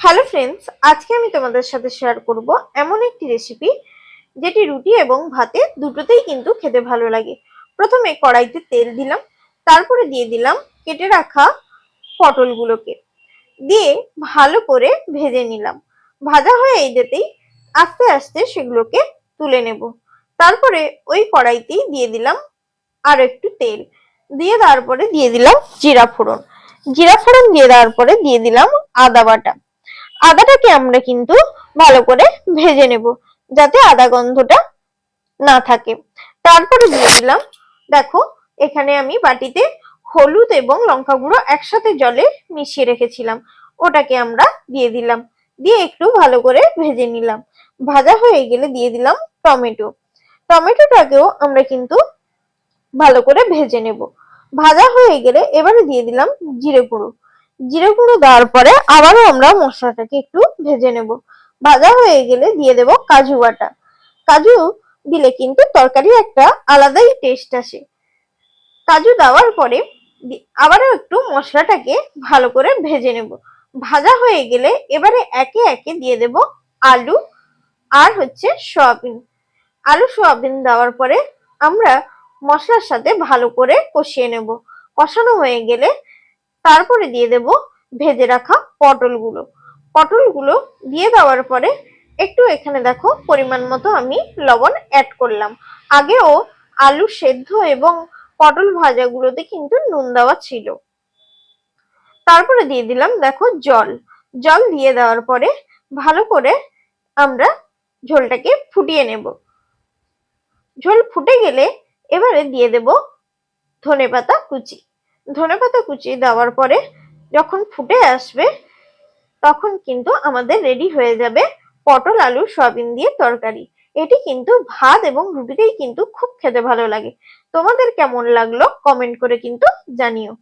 Hello friends আজকে আমি তোমাদের সাথে শেয়ার করব এমন একটি রেসিপি যেটি রুটি এবং ভাতে দুটোতেই কিন্তু খেতে ভালো লাগে। প্রথমে কড়াইতে তেল দিলাম, তারপরে দিয়ে দিলাম কেটে রাখা পটলগুলোকে। দিয়ে ভালো করে ভেজে নিলাম। ভাজা হয়ে এই যেতেই আস্তে আস্তে সেগুলোকে তুলে নেব। তারপরে ওই কড়াইতেই দিয়ে দিলাম আর একটু তেল। দিয়ে তারপরে দিয়ে দিলাম জিরা ফোড়ন। জিরা ফোড়ন দিয়ে দেওয়ার পরে দিয়ে দিলাম আদা বাটা। আদাটাকে আমরা কিন্তু ভালো করে ভেজে নেব যাতে আদা গন্ধটা না থাকে। তারপরে দিয়ে দিলাম, দেখো, এখানে আমি বাটিতে হলুদ এবং লঙ্কা গুঁড়ো একসাথে জলে মিশিয়ে রেখেছিলাম। ওটাকে আমরা দিয়ে দিলাম। দিয়ে একটু ভালো করে ভেজে নিলাম। ভাজা হয়ে গেলে দিয়ে দিলাম টমেটো। টমেটোটাকেও আমরা কিন্তু ভালো করে ভেজে নেব। ভাজা হয়ে গেলে এবারে দিয়ে দিলাম জিরে গুঁড়ো। জিরে গুঁড়ো দেওয়ার পরে আবারও আমরা মশলাটাকে একটু ভেজে নেব। ভাজা হয়ে গেলে দিয়ে দেব কাজু বাটা। কাজু দিলে কিন্তু তরকারি একটা আলাদাই টেস্ট আসে। কাজু দেওয়ার পরে আবারও একটু মশলাটাকে ভালো করে ভেজে নেব। ভাজা হয়ে গেলে এবারে একে একে দিয়ে দেব আলু আর হচ্ছে সয়াবিন। আলু সয়াবিন দেওয়ার পরে আমরা মশলার সাথে ভালো করে কষিয়ে নেব। কষানো হয়ে গেলে তারপরে দিয়ে দেব ভেজে রাখা পটলগুলো। পটলগুলো দিয়ে দেওয়ার পরে একটু এখানে দেখো পরিমাণ মতো আমি লবণ অ্যাড করলাম। আগেও আলু সেদ্ধ এবং পটল ভাজাগুলোতে কিন্তু নুন দেওয়া ছিল। তারপরে দিয়ে দিলাম দেখো জল। জল দিয়ে দেওয়ার পরে ভালো করে আমরা ঝোলটাকে ফুটিয়ে নেব। ঝোল ফুটে গেলে এবারে দিয়ে দেব ধনেপাতা কুচি। ধনেপাতা কুচি দেওয়ার পরে যখন ফুটে আসবে, তখন কিন্তু আমাদের রেডি হয়ে যাবে পটল, আলু, সয়াবিন দিয়ে তরকারি। এটি কিন্তু ভাত এবং রুটিতেই কিন্তু খুব খেতে ভালো লাগে। তোমাদের কেমন লাগল? কমেন্ট করে কিন্তু জানিও।